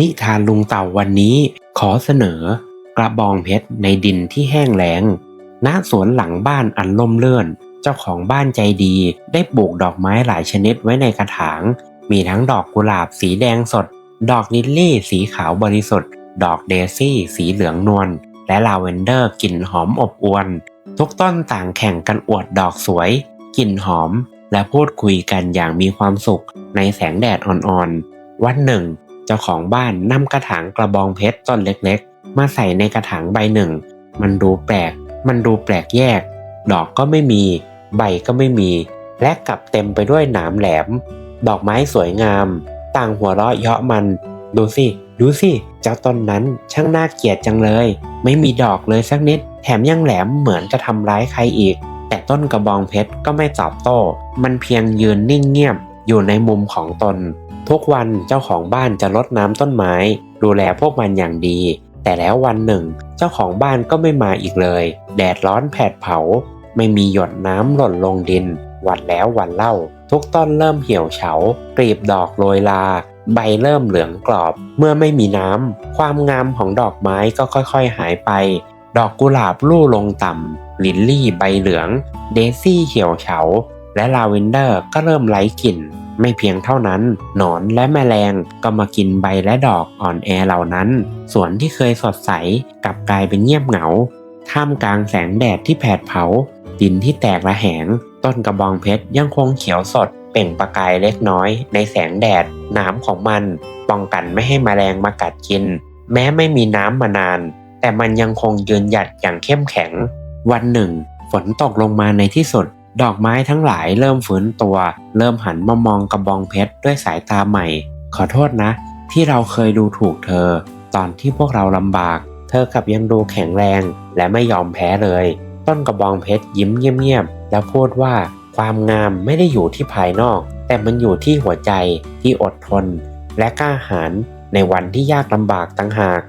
นิทานลุงเต่าวันนี้ขอเสนอ กระบองเพชรในดินที่แห้งแล้ง ณ สวนหลังบ้านอันล่มเลื่อน เจ้าของบ้านใจดีได้ปลูกดอกไม้หลายชนิดไว้ในกระถาง มีทั้งดอกกุหลาบสีแดงสด ดอกลิลลี่สีขาวบริสุทธิ์ ดอกเดซี่สีเหลืองนวล และลาเวนเดอร์กลิ่นหอมอบอวลทุกต้นต่างแข่งกันอวดดอกสวย กลิ่นหอม และพูดคุยกันอย่างมีความสุขในแสงแดดอ่อนๆ วันหนึ่ง เจ้าของบ้านนำกระถางกระบองเพชรต้นเล็กๆ มาใส่ในกระถางใบหนึ่ง มันดูแปลก มันดูแปลกแยก ดอกก็ไม่มี ใบก็ไม่มี และกลับเต็มไปด้วยหนามแหลม ดอกไม้สวยงาม ต่างหัวเราะเยาะมัน ดูสิ ดูสิ เจ้าต้นนั้นช่างน่าเกลียดจังเลย ไม่มีดอกเลยสักนิด แถมยังแหลมเหมือนจะทำร้ายใครอีก แต่ต้นกระบองเพชรก็ไม่ตอบโต้ มันเพียงยืนนิ่งเงียบอยู่ในมุมของตน ทุกวันเจ้าของบ้านจะรดน้ำต้นไม้ ดูแลพวกมันอย่างดี แต่แล้ววันหนึ่ง เจ้าของบ้านก็ไม่มาอีกเลย แดดร้อนแผดเผา ไม่มีหยดน้ำหล่นลงดิน วันแล้ววันเล่า ทุกต้นเริ่มเหี่ยวเฉากลีบดอกโรยลา ใบเริ่มเหลืองกรอบ เมื่อไม่มีน้ำความงามของดอกไม้ก็ค่อยๆหายไป ดอกกุหลาบลู่ลงต่ำลิลลี่ใบเหลือง เดซี่เหี่ยวเฉา และลาเวนเดอร์ก็เริ่มไร้กลิ่น ไม่เพียงเท่านั้น หนอนและแมลงก็มากินใบและดอกอ่อนแอเหล่านั้น สวนที่เคยสดใสกลับกลายเป็นเงียบเหงา ท่ามกลางแสงแดดที่แผดเผา ดินที่แตกระแหง ต้นกระบองเพชรยังคงเขียวสด เปล่งประกายเล็กน้อย ในแสงแดดน้ำของมันป้องกันไม่ให้แมลงมากัดกิน แม้ไม่มีน้ำมานาน แต่มันยังคงยืนหยัดอย่างเข้มแข็ง วันหนึ่ง ฝนตกลงมาในที่สุด ดอกไม้ทั้งหลายเริ่มฟื้นตัว เริ่มหันมามองกระบองเพชรด้วยสายตาใหม่ ขอโทษนะ ที่เราเคยดูถูกเธอ ตอนที่พวกเราลำบาก เธอกลับยังดูแข็งแรงและไม่ยอมแพ้เลย ต้นกระบองเพชรยิ้มเงียบๆแล้วพูดว่าความงามไม่ได้อยู่ที่ภายนอก แต่มันอยู่ที่หัวใจที่อดทน และกล้าหาญในวันที่ยากลำบากต่างหาก